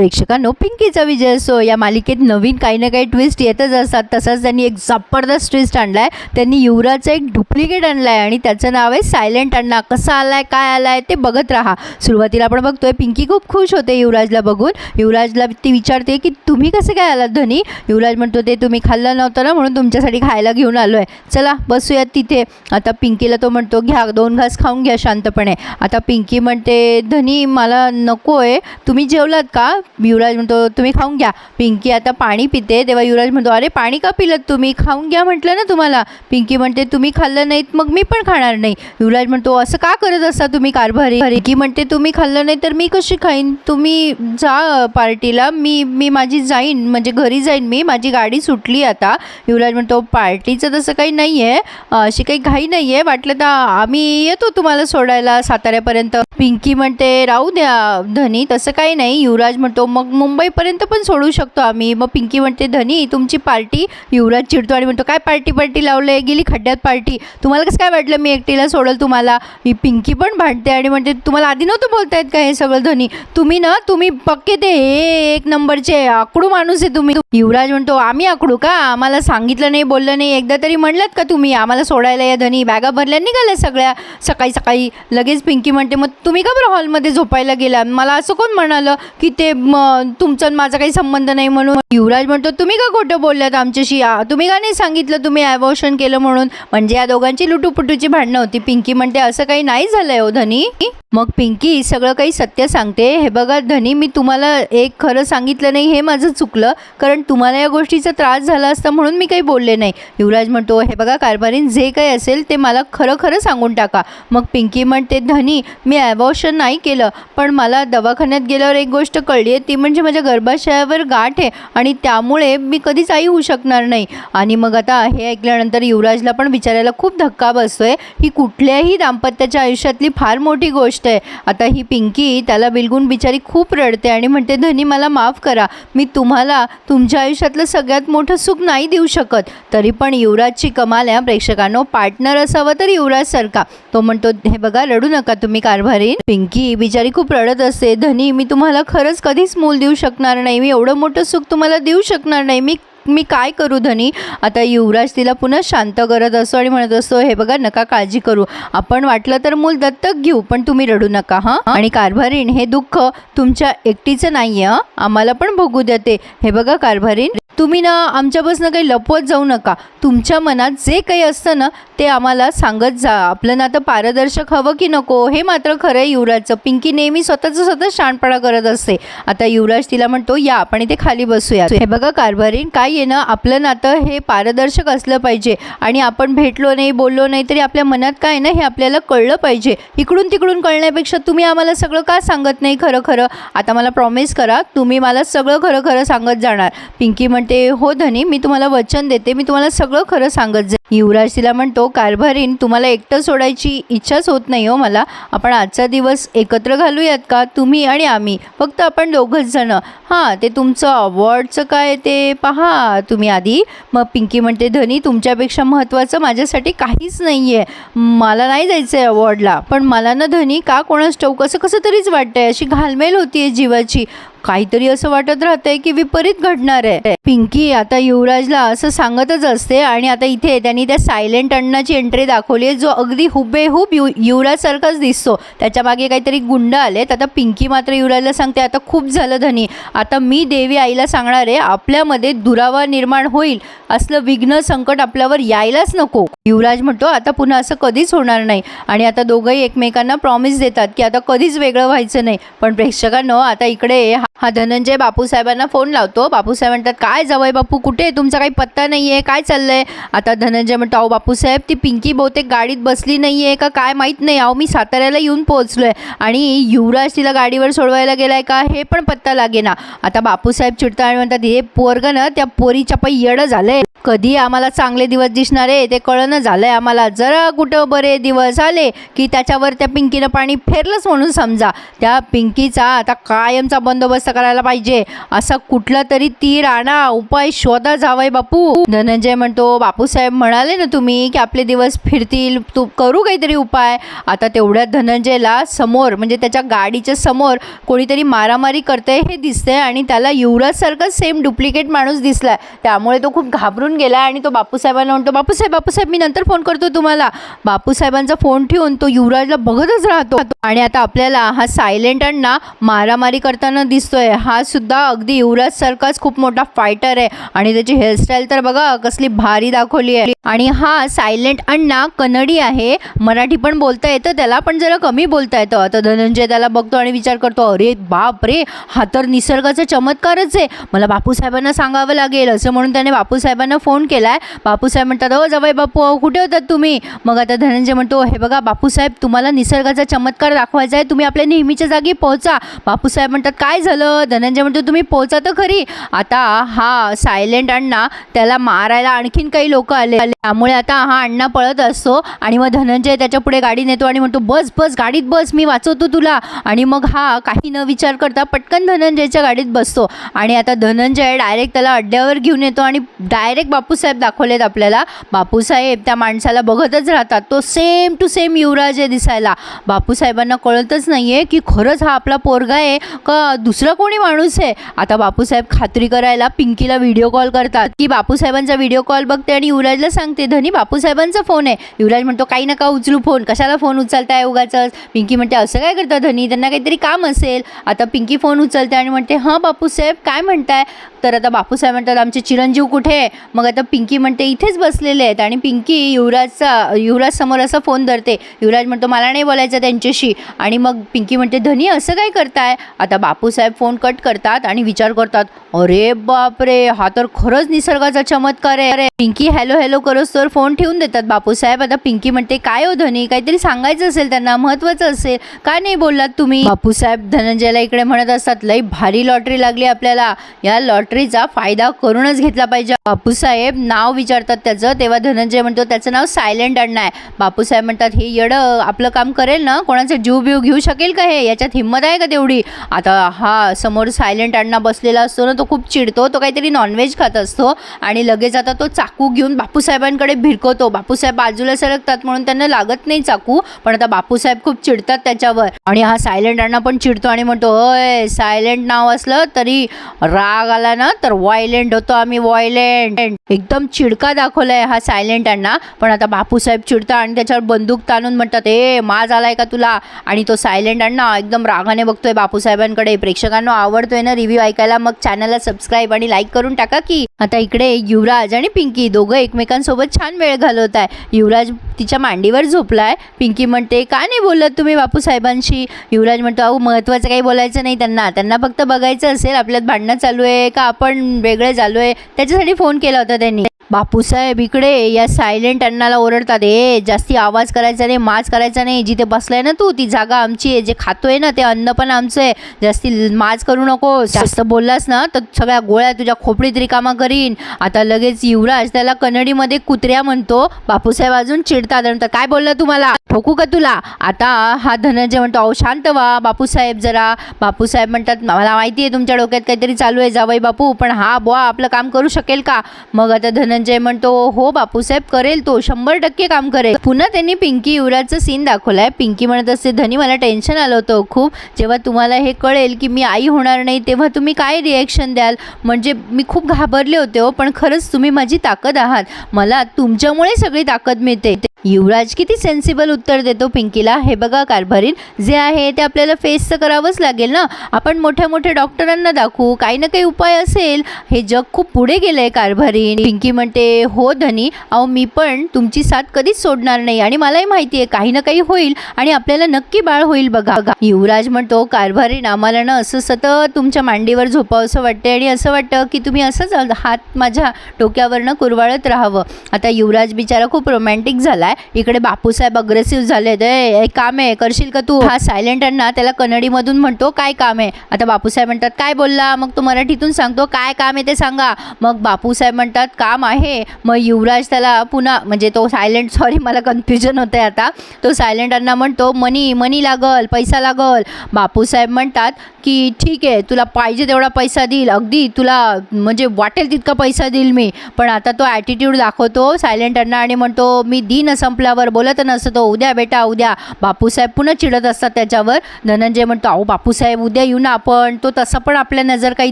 प्रेक्षकांनो पिंकीचा विजय असो या मालिकेत नवीन काही ना काही ट्विस्ट येतच असतात. तसंच त्यांनी एक जबरदस्त ट्विस्ट आणला आहे त्यांनी युवराजचा एक डुप्लिकेट आणलाय आणि त्याचं नाव आहे सायलेंट अण्णा. कसा आलाय काय आलाय ते बघत राहा. सुरुवातीला आपण बघतोय पिंकी खूप खुश होते युवराजला बघून. युवराजला ती विचारते की तुम्ही कसं काय आलात धनी? युवराज म्हणतो ते तुम्ही खाल्लं नव्हतं ना म्हणून तुमच्यासाठी खायला घेऊन आलो आहे चला बसूयात तिथे. आता पिंकीला तो म्हणतो घ्या दोन घास खाऊन घ्या शांतपणे. आता पिंकी म्हणते धनी मला नको आहे तुम्ही जेवलात का? युवराज म्हणतो तुम्ही खाऊन घ्या. पिंकी आता पाणी पिते. तेव्हा युवराज म्हणतो अरे पाणी का पिलत तुम्ही? खाऊन घ्या म्हटलं ना तुम्हाला. पिंकी म्हणते तुम्ही खाल्लं नाहीत मग मी पण खाणार नाही. युवराज म्हणतो असं का करत असता तुम्ही कारभारी? पिंकी म्हणते तुम्ही खाल्लं नाही तर मी कशी खाईन? तुम्ही जा पार्टीला मी मी माझी जाईन म्हणजे घरी जाईन मी माझी गाडी सुटली आता. युवराज म्हणतो पार्टीचं तसं काही नाही आहे अशी काही घाई नाही आहे वाटलं तर आम्ही येतो तुम्हाला सोडायला साताऱ्यापर्यंत. पिंकी म्हणते राहू द्या धनी तसं काही नाही. युवराज म्हणतो मग मुंबईपर्यंत पण सोडू शकतो आम्ही. मग पिंकी म्हणते धनी तुमची पार्टी युवराज चिडतो. आणि म्हणतो काय पार्टी पार्टी लावलं आहे गेली खड्ड्यात पार्टी. तुम्हाला कसं काय वाटलं मी एकटीला सोडल तुम्हाला? ही पिंकी पण भांडते. आणि म्हणते तुम्हाला आधी नव्हतं बोलतायत का हे सगळं धनी? तुम्ही ना तुम्ही पक्के ते हे एक नंबरचे आकडू माणूस आहे तुम्ही. युवराज म्हणतो आम्ही आकडू का? आम्हाला सांगितलं नाही बोललं नाही. एकदा तरी म्हणलात का तुम्ही आम्हाला सोडायला या धनी? बॅगा भरल्या निघाल्या सगळ्या. सकाळी सकाळी. लगेच पिंकी म्हणते मग तुम्ही का बरं हॉलमध्ये झोपायला गेला? मला असं कोण म्हणालं की ते म, तुमचा आणि माझा काही संबंध नाही म्हणून. युवराज म्हणतो तुम्ही का खोटं बोललात आमच्याशी? आ, तुम्ही का नाही सांगितलं तुम्ही ॲबॉर्शन केलं म्हणून? म्हणजे या दोघांची लुटूपुटूची भांडणं होती. पिंकी म्हणते असं काही नाही झालंय हो धनी. मग पिंकी सगळं काही सत्य सांगते. हे बघा धनी मी तुम्हाला एक खरं सांगितलं नाही हे माझं चुकलं. कारण तुम्हाला या गोष्टीचा त्रास झाला असता म्हणून मी काही बोलले नाही. युवराज म्हणतो हे बघा कारभारीन जे काही असेल ते मला खरं खरं सांगून टाका. मग पिंकी म्हणते धनी मी ॲबॉर्शन नाही केलं पण मला दवाखान्यात गेल्यावर एक गोष्ट कळली आहे ती म्हणजे माझ्या गर्भाशयावर गाठ आहे आणि त्यामुळे मी कधीच आई होऊ शकणार नाही. आणि मग आता हे ऐकल्यानंतर युवराजला पण विचारायला खूप धक्का बसतोय. ही कुठल्याही दाम्पत्याच्या आयुष्यातली फार मोठी गोष्ट आहे. आता ही पिंकी त्याला बिलगून बिचारी खूप रडते आणि म्हणते धनी मला माफ करा. मी तुम्हाला तुमच्या आयुष्यातलं सगळ्यात मोठं सुख नाही देऊ शकत. तरी पण युवराजची कमाल आहे प्रेक्षकांनो पार्टनर असावं तर युवराजसारखा तो म्हणतो हे बघा रडू नका तुम्ही कारभारी पिंकी बिचारी खूप रडत असते धनी मी तुम्हाला खरंच कधी कधीच मूल देऊ शकणार नाही. मी एवढं मोठं सुख तुम्हाला देऊ शकणार नाही. मी मी काय करू धनी? आता युवराज तिला पुन्हा शांत करत असतो आणि म्हणत असतो हे बघा नका काळजी करू. आपण वाटलं तर मूल दत्तक घेऊ पण तुम्ही रडू नका हां? आणि कारभारीण हे दुःख तुमच्या एकटीचं नाही आहे आम्हाला पण भोगू द्या ते. हे बघा कारभारीण तुम्ही ना आमच्यापासून काही लपवत जाऊ नका. तुमच्या मनात जे काही असतं ना ते आम्हाला सांगत जा. आपलं ना तर पारदर्शक हवं की नको? हे मात्र खरं आहे युवराजचं. पिंकी नेहमी स्वतःचं स्वतः शाणपणा करत असते. आता युवराज तिला म्हणतो या आपण इथे खाली बसूया. हे बघा कारभारीन काय आहे ना आपलं नातं हे पारदर्शक असलं पाहिजे. आणि आपण भेटलो नाही बोललो नाही तरी आपल्या मनात काय आहे ना हे आपल्याला कळलं पाहिजे. इकडून तिकडून कळण्यापेक्षा तुम्ही आम्हाला सगळं का सांगत नाही खरं खरं? आता मला प्रॉमिस करा तुम्ही मला सगळं खरं खरं सांगत जाणार. पिंकी म्हणते हो धनी मी तुम्हाला वचन देते मी तुम्हाला सगळं खरं सांगत जा युवराज तिला म्हणतो कारभारीन तुम्हाला एकटं सोडायची इच्छाच होत नाही हो मला. आपण आजचा दिवस एकत्र घालूयात का? तुम्ही आणि आम्ही. फक्त आपण दोघंच जणं. हां ते तुमचं अवॉर्डचं काय ते पहा. तुम्ही आधी मग पिंकी म्हणते धनी तुमच्यापेक्षा महत्त्वाचं माझ्यासाठी काहीच नाही आहे मला नाही जायचं आहे अवॉर्डला पण मला ना धनी का कोणाच ठाऊक? असं कसं तरीच वाटतंय. अशी घालमेल होती आहे जीवाची. काहीतरी असं वाटत राहतंय की विपरीत घडणार आहे. पिंकी आता युवराजला असं सांगतच असते आणि आता इथे त्यांनी त्या सायलेंट अण्णाची एंट्री दाखवली आहे जो अगदी हुबेहूब यु युवराज सारखाच दिसतो. त्याच्यामागे काहीतरी गुंड आलेत. आता पिंकी मात्र युवराजला सांगते आता खूप झालं धनी. आता मी देवी आईला सांगणार आहे आपल्यामध्ये दुरावा निर्माण होईल. असलं विघ्न संकट आपल्यावर यायलाच नको. युवराज म्हणतो आता पुन्हा असं कधीच होणार नाही. आणि आता दोघंही एकमेकांना प्रॉमिस देतात की आता कधीच वेगळं व्हायचं नाही. पण प्रेक्षकांनो आता इकडे हा- धनंजय बापूसाहेबांना फोन लावतो. बापूसाहेब म्हणतात काय जवळ बापू? कुठे आहे? तुमचा काही पत्ता नाही आहे काय चाललंय? आता धनंजय म्हणतो अहो बापूसाहेब ती पिंकी बहुतेक गाडीत बसली नाही आहे का? काय माहीत नाही. अहो मी साताऱ्याला येऊन पोहोचलो आहे आणि युवराज तिला गाडीवर सोडवायला गेलाय का? हे पण पत्ता लागेना. आता बापूसाहेब चिडतात आणि म्हणतात हे पोरगं ना त्या पोरीच्या पै येडं झालंय. कधी आम्हाला चांगले दिवस दिसणार आहे ते कळणं झालंय. आम्हाला जरा कुठं बरे दिवस आले की त्याच्यावर त्या पिंकीनं पाणी फेरलंच म्हणून समजा. त्या पिंकीचा आता कायमचा बंदोबस्त करायला पाहिजे. असा कुठला तरी तीर आणा उपाय शोधा जावाय बापू. धनंजय म्हणतो बापूसाहेब म्हणाले ना तुम्ही की आपले दिवस फिरतील तू करू काहीतरी उपाय. आता तेवढ्यात धनंजयला समोर म्हणजे त्याच्या गाडीच्या समोर कोणीतरी मारामारी करते हे दिसतंय आणि त्याला युवराजसारखा सेम डुप्लिकेट माणूस दिसलाय. त्यामुळे तो खूप घाबरून गेला आणि तो बापूसाहेबांना म्हणतो बापूसाहेब बापूसाहेब मी नंतर फोन करतो तुम्हाला. बापूसाहेबांचा फोन ठेवून तो युवराजला बघतच राहतो. आणि आता आपल्याला हा सायलेंट अण्णा मारामारी करताना दिसतो दिसतोय. हा सुद्धा अगदी युवराज सारखाच खूप मोठा फायटर आहे. आणि त्याची हेअरस्टाईल तर बघा कसली भारी दाखवली आहे. आणि हा सायलेंट अण्णा कन्नडी आहे. मराठी पण बोलता येतं त्याला पण जरा कमी बोलता येतं. आता धनंजय त्याला बघतो आणि विचार करतो अरे बाप रे हा तर निसर्गाचा चमत्कारच आहे. मला बापूसाहेबांना सांगावं लागेल असं म्हणून त्याने बापूसाहेबांना फोन केला आहे बापूसाहेब म्हणतात अहो जवळ बापू अहो, कुठे होतात तुम्ही? मग आता धनंजय म्हणतो हे बघा बापूसाहेब तुम्हाला निसर्गाचा चमत्कार दाखवायचा आहे. तुम्ही आपल्या नेहमीच्या जागी पोहोचा. बापूसाहेब म्हणतात काय झालं? धनंजय म्हणतो तुम्ही पोहोचा तर खरी. आता हा सायलेंट अण्णा त्याला मारायला आणखीन काही लोक आले. त्यामुळे आता हा अण्णा पळत असतो आणि मग धनंजय त्याच्या पुढे गाडी नेतो आणि म्हणतो बस बस गाडीत बस मी वाचवतो तुला. आणि मग हा काही न विचार करता पटकन धनंजयच्या गाडीत बसतो. आणि आता धनंजय डायरेक्ट त्याला अड्ड्यावर घेऊन येतो आणि डायरेक्ट बापूसाहेब दाखवलेत आपल्याला. बापूसाहेब त्या माणसाला बघतच राहतात. तो सेम टू सेम युवराज आहे दिसायला. बापूसाहेबांना कळतच नाही आहे की खरंच हा आपला पोरगा आहे का दुसरा कोणी माणूस आहे? आता बापूसाहेब खात्री करायला पिंकीला व्हिडिओ कॉल करतात. की बापूसाहेबांचा व्हिडिओ कॉल बघते आणि युवराजला सांगते धनी बापूसाहेबांचा फोन आहे. युवराज म्हणतो काही नका उचलू फोन. कशाला फोन उचलताय उगाच पिंकी म्हणते असं काय करता धनी? त्यांना काहीतरी काम असेल. आता पिंकी फोन उचलते आणि म्हणते हां बापूसाहेब काय म्हणताय? तर आता बापूसाहेब म्हणतात आमचे चिरंजीव कुठे आहे? मग आता पिंकी म्हणते इथेच बसलेले आहेत. आणि पिंकी युवराजचा युवराज समोर असा फोन धरते. युवराज म्हणतो मला नाही बोलायचं त्यांच्याशी. आणि मग पिंकी म्हणते धनी असं काय करताय? आता बापूसाहेब फोन कट करतात आणि विचार करतात अरे बापरे हा तर खरंच निसर्गाचा चमत्कार आहे. अरे पिंकी हॅलो हॅलो करोस तर फोन ठेवून देतात बापूसाहेब आता पिंकी म्हणते काय हो धनी काहीतरी सांगायचं असेल त्यांना महत्वाचं असेल. काय नाही बोललात तुम्ही? बापूसाहेब धनंजयला इकडे म्हणत असतात लई भारी लॉटरी लागली आपल्याला. या लॉटरीचा फायदा करूनच घेतला पाहिजे. बापूसाहेब नाव विचारतात त्याचं. तेव्हा धनंजय म्हणतो त्याचं नाव सायलेंट अण्णा आहे. बापूसाहेब म्हणतात हे येडं आपलं काम करेल ना? कोणाचा जीव बीव घेऊ शकेल का हे? याच्यात हिंमत आहे का तेवढी? आता हा समोर सायलेंट अण्णा बसलेला असतो ना तो खूप चिडतो. तो काहीतरी नॉनव्हेज खात असतो आणि लगेच आता तो चाकू घेऊन बापूसाहेब बापूसाहेबांकडे भिरकवतो बापूसाहेब बाजूला सरकतात म्हणून त्यांना लागत नाही चाकू पण आता बापूसाहेब खूप चिडतात त्याच्यावर. आणि हा सायलेंट अण्णा पण चिडतो आणि म्हणतो होय सायलेंट नाव असलं तरी राग आला ना तर वॉयलेंट होतो आम्ही वायलेंट एकदम चिडका दाखवलाय हा सायलेंट अण्णा पण आता बापूसाहेब चिडता आणि त्याच्यावर बंदूक ताणून म्हणतात ए माज आलाय का तुला? आणि तो सायलेंट अण्णा एकदम रागाने बघतोय बापूसाहेबांकडे. प्रेक्षकांना आवडतोय ना रिव्ह्यू ऐकायला मग चॅनलला सबस्क्राईब आणि लाईक करून टाका की. आता इकडे युवराज आणि पिंकी दोघं एकमेकांसोबत छान वेळ घालवत आहे युवराज तिच्या मांडीवर झोपलाय. पिंकी म्हणते का नाही बोलत तुम्ही बापूसाहेबांशी? युवराज म्हणतो अहो महत्त्वाचं काही बोलायचं नाही त्यांना. त्यांना फक्त बघायचं असेल आपल्यात भांडणं चालू आहे का आपण वेगळे झालो आहे त्याच्यासाठी फोन केला होता त्यांनी. बापूसाहेब इकडे या सायलेंट अण्णाला ओरडतात. ए जास्ती आवाज करायचा नाही माज करायचा नाही. जिथे बसलाय ना तू ती जागा आमची आहे. जे खातोय ना ते अन्न पण आमचं आहे. जास्ती माज करू नकोस. जास्त बोललास ना तर सगळ्या गोळ्या तुझ्या खोपडीत रिकामा करीन. आता लगेच युवराज त्याला कन्नडीमध्ये कुत्र्या म्हणतो. बापूसाहेब अजून चिड म्हणतात, काय बोललं तुम्हाला ठोकू का तुला? आता हा धनंजय म्हणतो अहो शांत व्हा. बापूसाहेब जरा बापूसाहेब म्हणतात मला माहिती आहे तुमच्या डोक्यात काहीतरी चालू आहे जावई बापू पण हा बुवा आपलं काम करू शकेल का? मग आता धनंजय म्हणतो हो बापूसाहेब करेल तो शंभर टक्के काम करेल. पुन्हा त्यांनी पिंकी युवराजचं सीन दाखवलाय. पिंकी म्हणत असते धनी मला टेन्शन आलं होतं खूप. जेव्हा तुम्हाला हे कळेल की मी आई होणार नाही तेव्हा तुम्ही काय रिॲक्शन द्याल? म्हणजे मी खूप घाबरले होते हो पण खरंच तुम्ही माझी ताकद आहात. मला तुमच्यामुळे सगळी ताकद मिळते. युवराज किती सेन्सिबल उत्तर देतो पिंकीला. हे बघा कारभारीन जे आहे ते आपल्याला फेस तर करावंच लागेल ना. आपण मोठ्या मोठ्या डॉक्टरांना दाखवू. काही ना काही उपाय असेल. हे जग खूप पुढे गेलं आहे कारभारीन. पिंकी म्हणते हो धनी अहो मी पण तुमची साथ कधीच सोडणार नाही. आणि मलाही माहिती आहे काही ना काही होईल आणि आपल्याला नक्की बाळ होईल बघा. बघा. युवराज म्हणतो कारभारीन आम्हाला ना असं सतत तुमच्या मांडीवर झोपावं असं वाटते आणि असं वाटतं की तुम्ही असंच हात माझ्या डोक्यावरनं कुरवाळत राहावं. आता युवराज बिचारा खूप रोमॅन्टिक झाला आहे. इकडे बापूसाहेब अग्रेसिव्ह झाले ते एक काम आहे. करशील का तू? हा सायलेंट अण्णा त्याला कन्नडीमधून म्हणतो काय काम आहे? आता बापूसाहेब म्हणतात काय बोलला? मग तो मराठीतून सांगतो काय काम आहे ते सांगा. मग बापूसाहेब म्हणतात काम आहे. मग युवराज त्याला पुन्हा म्हणजे तो सायलेंट सॉरी मला कन्फ्युजन होतं आहे आता. तो सायलेंट अण्णा म्हणतो मनी मनी लागल पैसा लागल. बापूसाहेब म्हणतात की ठीक आहे तुला पाहिजे तेवढा पैसा देईल. अगदी तुला म्हणजे वाटेल तितका पैसा देईल मी. पण आता तो ॲटिट्यूड दाखवतो सायलेंट अण्णा आणि म्हणतो मी दिन संपल्यावर बोलत नसतो. उद्या बेटा उद्या. बापूसाहेब पुन्हा चिडत असतात त्याच्यावर. धनंजय म्हणतो अहो बापूसाहेब उद्या येऊ ना आपण. तो तसा पण आपल्या नजर काही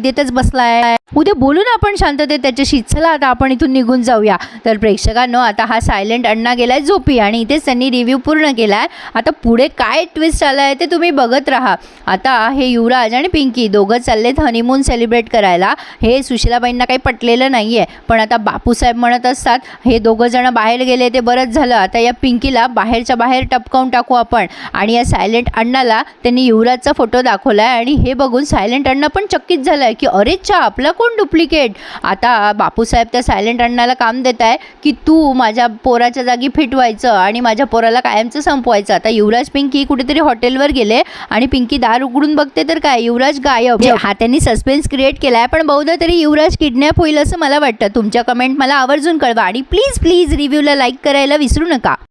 देतच बसला आहे उद्या बोलू ना आपण शांततेत त्याच्याशी. चला आता आपण इथून निघून जाऊया. तर प्रेक्षकांनो आता हा सायलेंट अण्णा गेलाय झोपी आणि इथेच त्यांनी रिव्ह्यू पूर्ण केलाय. आता पुढे काय ट्विस्ट आलाय ते तुम्ही बघत राहा. आता हे युवराज आणि पिंकी. दोघं चाललेत हनीमून सेलिब्रेट करायला. हे सुशिलाबाईंना काही पटलेलं नाही आहे पण आता बापूसाहेब म्हणत असतात हे दोघं जण बाहेर गेले ते बरंच झालं. आता या पिंकीला बाहेरच्या बाहेर टपकावून टाकू आपण. आणि या सायलेंट अण्णाला त्यांनी युवराजचा फोटो दाखवला आहे आणि हे बघून सायलेंट अण्णा पण चकित झालं आहे की अरे चा आपला कोण डुप्लिकेट आता बापूसाहेब त्या सायलेंट अण्णाला काम देत आहे की तू माझ्या पोराच्या जागी फिट व्हायचं आणि माझ्या पोराला कायमचं संपवायचं. आता युवराज पिंकी कुठेतरी हॉटेलवर गेले आणि पिंकी दार उघडून बघते तर काय? युवराज गायब. हा त्यांनी सस्पेन्स क्रिएट केलाय पण बहुधा तरी युवराज किडनॅप होईल असं मला वाटतं. तुमच्या कमेंट मला आवर्जून कळवा आणि प्लीज प्लीज रिव्ह्यूला लाईक करायला विसरू नका.